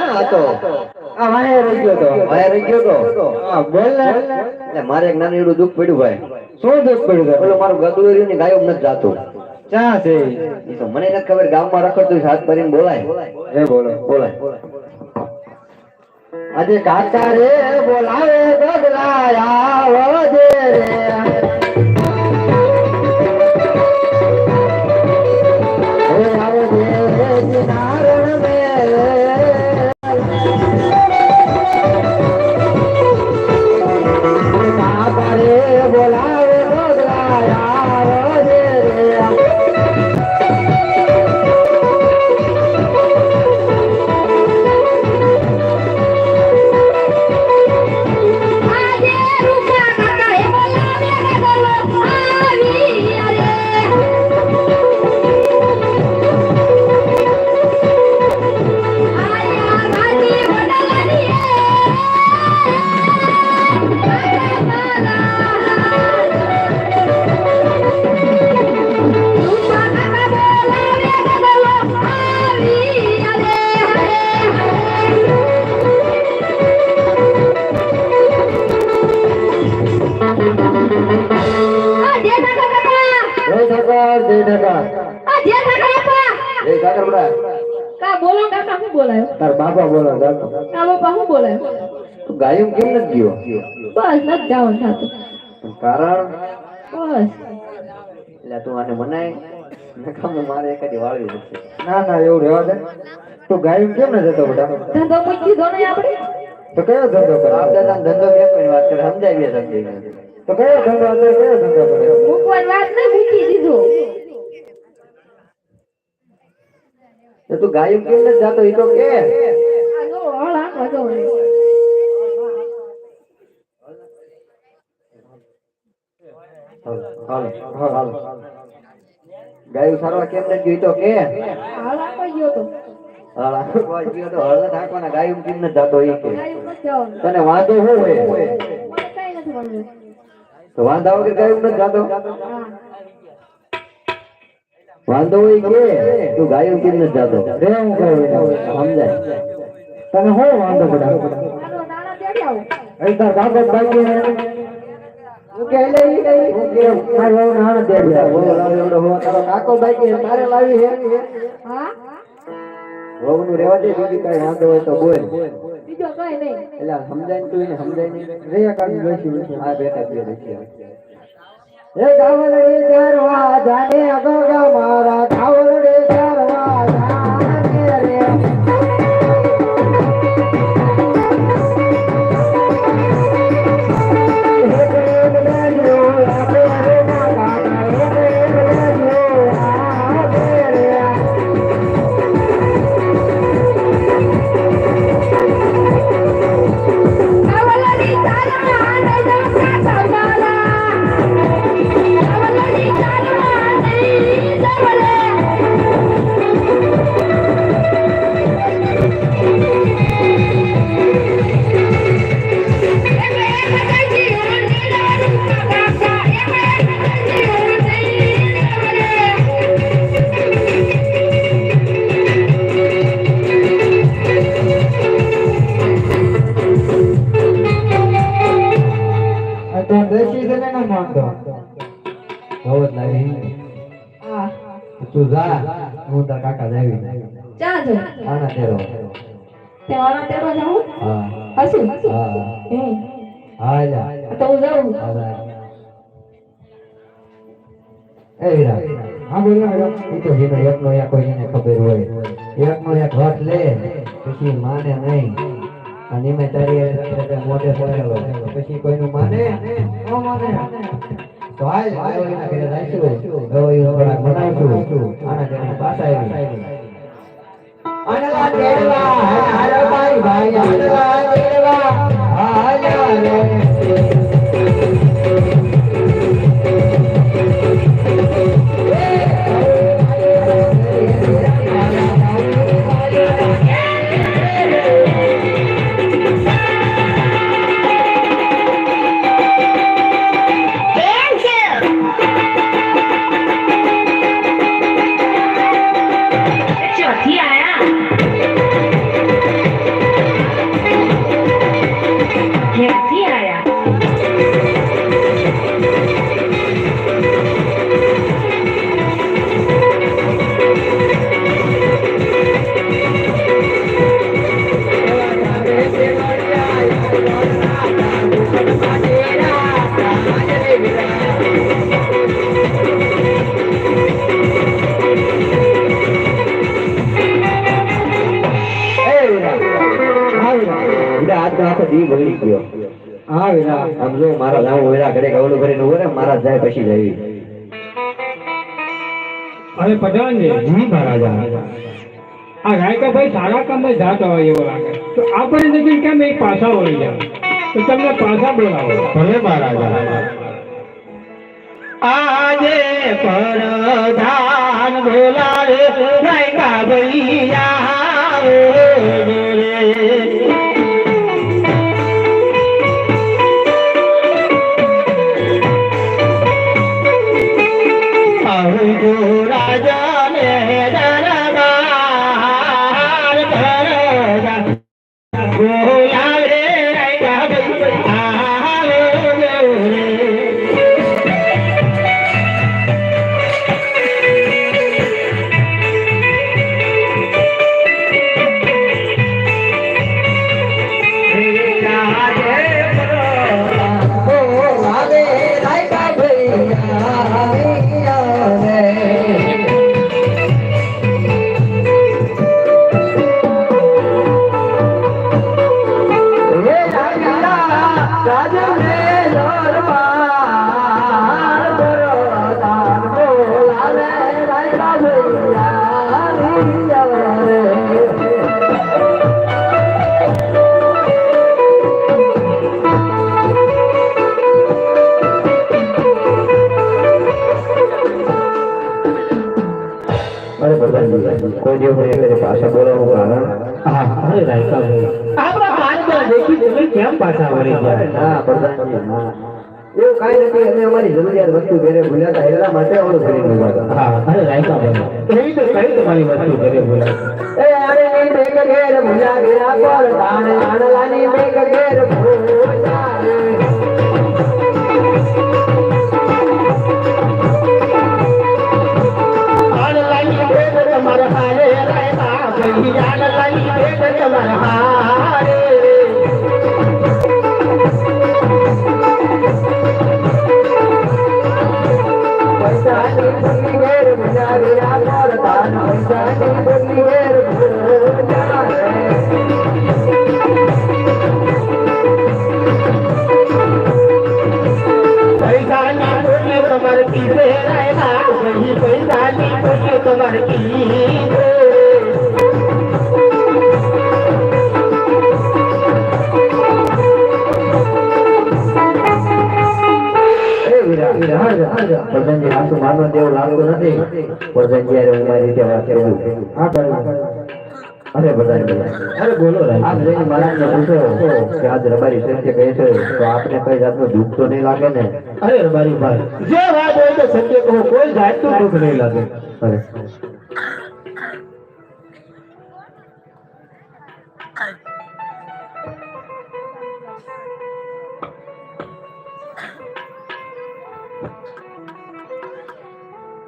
આ વાહે રહી ગયો તો. વાય રહી ગયો તો. હા બોલ ને. એટલે મારે એક નાનું એવડું દુઃખ પડ્યું ભાઈ. શું દુઃખ પડ્યું? મારું ગદું રહ્યું ને ગાયો નથી જાતું. છે? તો મને નથી ખબર ગામમાં રખડતું હાથ ભરીને બોલાય. એ બોલો. બોલાય. આજે કાકા રે બોલાવે બદલાયા વજે રે. બોલો બોલાયો? તાર બાપા બોલો ચાલો કા બાપા હું બોલાયો? તું ગાયબ કેમ નથી ગયો? બસ નથી જવાનું થતું કારણ? બસ. એટલે તું આને મનાય? નકામું મારે એકાદી વાળવી નથી. ના ના એવું રહેવા દે. તું ગાયું કેમ ન જતો બેટા? ધંધો મૂકી દીધો ને આપણે? તો કયો ધંધો કરે? તાન ધંધો કેમ કરી વાત કરે સમજાવીએ સમજી તો કયો ધંધો કયો ધંધો કરે? મૂકવાની વાત નહીં મૂકી દીધો. તો તું કેમ નથી જાતો? એ તો કે. ગાયું સારવા કેમ નથી જોઈ તો કે. ગયો કેમ નથી જાતો? કે. તને વાંધો શું હોય? તો વાંધા વગર ગાયું નથી જાતો? વાંધો હોય કે તું ગાયો કેમ નથી જાતો. રે હું કહું સમજાય. તને હો વાંધો આવું અહીં તાર બાકી ને સમજાય તું સમજાય નહીં. રે કાઢી બેઠા બે દેખ્યા એ દરવાજા ને અગોગા મારા ગાવડે ચારવા તું જા હું તાર કાકા જાવી ચા જો આના તેરો. તે આના તેરો જાઉં હા. હસું? હા. હા. જા. તો હું જાઉં. એ વિરા હા બોલ ઈ તો જેનો એકનો એક હોય એને ખબર હોય. એકનો એક હટ લે પછી માને નહીં. અને એમાં તારી મોઢે પડેલો પછી કોઈનું માને? નો માને. તો હાલ હાલ ઘરે જઈશું ગવઈ થોડાક બનાવશું આના ઘરે પાછા આવી અનલા તેડવા હારા ભાઈ ભાઈ અનલા તેડવા હાલા. પછી જઈ હવે પ્રધાનજી જી મહારાજા. આ રાયકાભાઈ સારા કામમાં જાતા હોય એવો લાગે. તો આપણે નથી કેમ એક પાછા વળી જાય તો તમને પાછા બોલાવો. ભલે મહારાજા. આજે પરધાન બોલાવે રાયકાભાઈ આવજો પ્રધાનજી જે મને એટલે પાછા બોલાવું કારણ? અરે રાયકાભાઈ આપણા હાથમાં દેખી તમે કેમ પાછા વળી ગયા? ના પ્રધાનજી ના. એવું કાંઈ નથી અમે અમારી જરૂરિયાત વસ્તુ ઘરે ભૂલ્યા હતા એટલા માટે ઓલું કરીને ઊભા હતા. હા અરે રાયકાભાઈ એવી તો કઈ તમારી વસ્તુ ઘરે બોલાવી એ આને ની ઘેર મુલા ગયા પર તાણે આણલાની મેઘ ઘેર ભૂલા. બોલે તમારે કીધે રાયકાભાઈ પૈસાની બોલે તમારે કીધે એ વીરા પ્રધાનજી આ તો માનવા જેવું લાગતું નથી પ્રધાનજી યારે હું મારી રીતે વાત કરું હા અરે પ્રધાનજી અરે બોલો આપ જઈને મહારાજને પૂછો કે આજ રબારી સત્ય કહે છે તો આપને કઈ જાતનું દુઃખ તો નહીં લાગે ને અરે રબારી ભાઈ જે વાત હોય તો સત્ય કહો કોઈ જાતનું દુઃખ નહીં લાગે અરે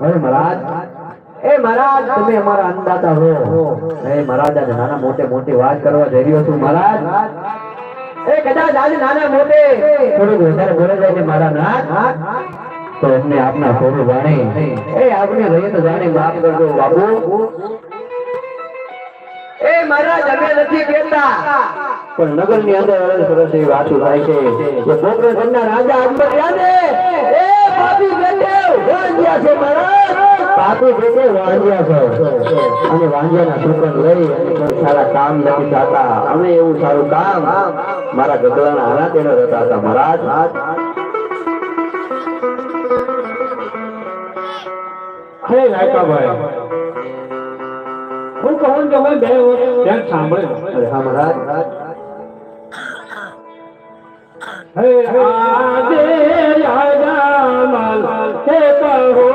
અરે મહારાજ એ મહારાજ, તમે અમારા અન્નદાતા હો. એ મહારાજ, આજે નાના મોટે મોટી વાત કરવા જઈ રહ્યો છું, મહારાજ. એ કદાચ આજે નાના મોટે થોડું વધારે બોલે જાય છે મારા નાથ તો એમને આપના થોડું જાણી એ આપણે રહીએ તો જાણે માફ કરજો, બાપુ. એ મહારાજ, અમે નથી કહેતા. પણ નગરની અંદર સરસ એવી વાતો થાય છે. કે પોકરણના રાજા અંબર યાદે પાપી વાંજ્યા છે મહારાજ. પાપી બેટે વાંજ્યા છે. અને વાંજ્યાના છોકરાને લઈ અને સારા કામ નથી થતા. અમે એવું સારું કામ મારા ગગડાના હારા તેના રહેતા હતા મહારાજ. હું કહું તો હું બે ધ્યાન સાંભળે હા મહારાજ. હે આજે રાજામલ હે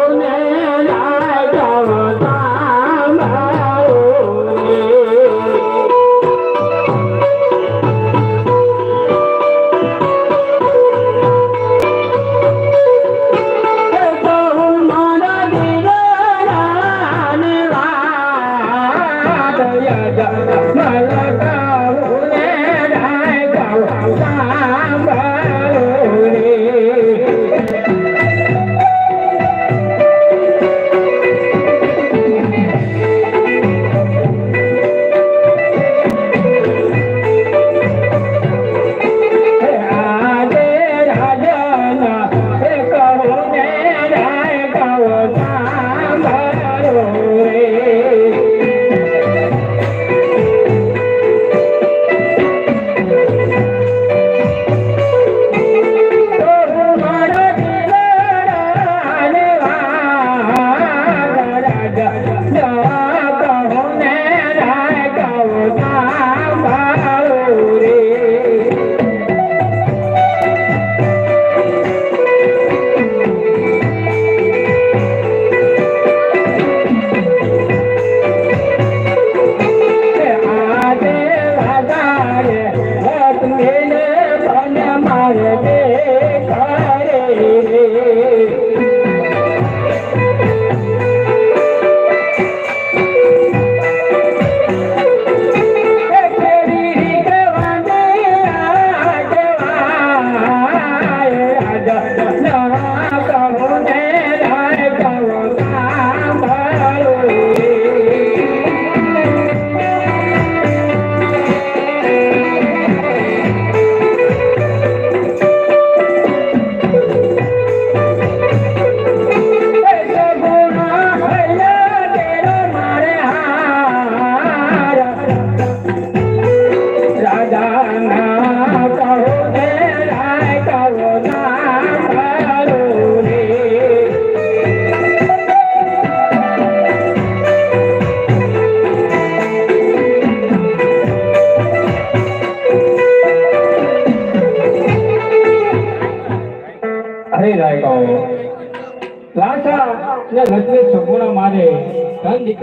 Amen.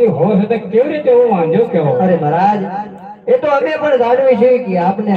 દીકરી હોશ કેવી રીતે હું વાંધો કેવો અરે મહારાજ, એ તો અમે પણ જાણવી છે કે આપને